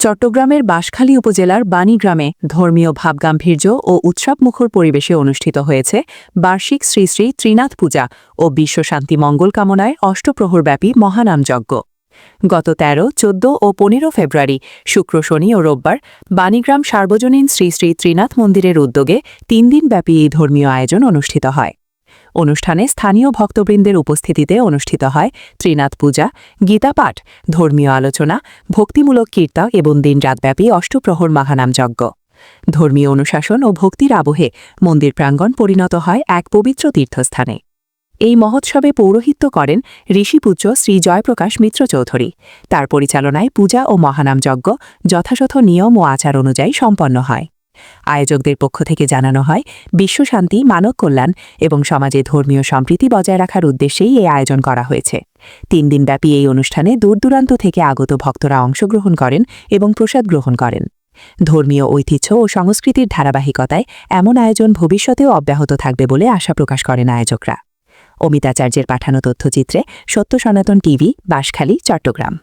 চট্টগ্রামের বাঁশখালী উপজেলার বাণীগ্রামে ধর্মীয় ভাবগাম্ভীর্য ও উৎসবমুখর পরিবেশে অনুষ্ঠিত হয়েছে বার্ষিক শ্রী শ্রী ত্রিনাথ পূজা ও বিশ্বশান্তি মঙ্গল কামনায় অষ্টপ্রহরব্যাপী মহানাম যজ্ঞ। গত ১৩ চোদ্দ ও পনেরো ফেব্রুয়ারি, শুক্র, শনি ও রোববার বাণীগ্রাম সার্বজনীন শ্রী শ্রী ত্রিনাথ মন্দিরের উদ্যোগে তিন দিনব্যাপী এই ধর্মীয় আয়োজন অনুষ্ঠিত হয়। অনুষ্ঠানে স্থানীয় ভক্তবৃন্দের উপস্থিতিতে অনুষ্ঠিত হয় ত্রিনাথ পূজা গীতাপাঠ ধর্মীয় আলোচনা, ভক্তিমূলক কীর্তন এবং দিনরাতব্যাপী অষ্টপ্রহর মহানাম যজ্ঞ। ধর্মীয় অনুশাসন ও ভক্তির আবহে মন্দির প্রাঙ্গণ পরিণত হয় এক পবিত্র তীর্থস্থানে। এই মহোৎসবে পৌরোহিত্য করেন ঋষিপুত্র শ্রী জয়প্রকাশ মিত্র চৌধুরী তার পরিচালনায় পূজা ও মহানাম যজ্ঞ যথাযথ নিয়ম ও আচার অনুযায়ী সম্পন্ন হয়। আয়োজকদের পক্ষ থেকে জানানো হয় বিশ্বশান্তি মানব কল্যাণ এবং সমাজে ধর্মীয় সম্প্রীতি বজায় রাখার উদ্দেশ্যেই এই আয়োজন করা হয়েছে। তিন দিনব্যাপী এই অনুষ্ঠানে দূরদূরান্ত থেকে আগত ভক্তরা অংশগ্রহণ করেন এবং প্রসাদ গ্রহণ করেন। ধর্মীয় ঐতিহ্য ও সংস্কৃতির ধারাবাহিকতায় এমন আয়োজন ভবিষ্যতেও অব্যাহত থাকবে বলে আশা প্রকাশ করেন আয়োজকরা। অমিতাচার্যের পাঠানো তথ্যচিত্রে সত্য সনাতন টিভি, বাঁশখালী, চট্টগ্রাম।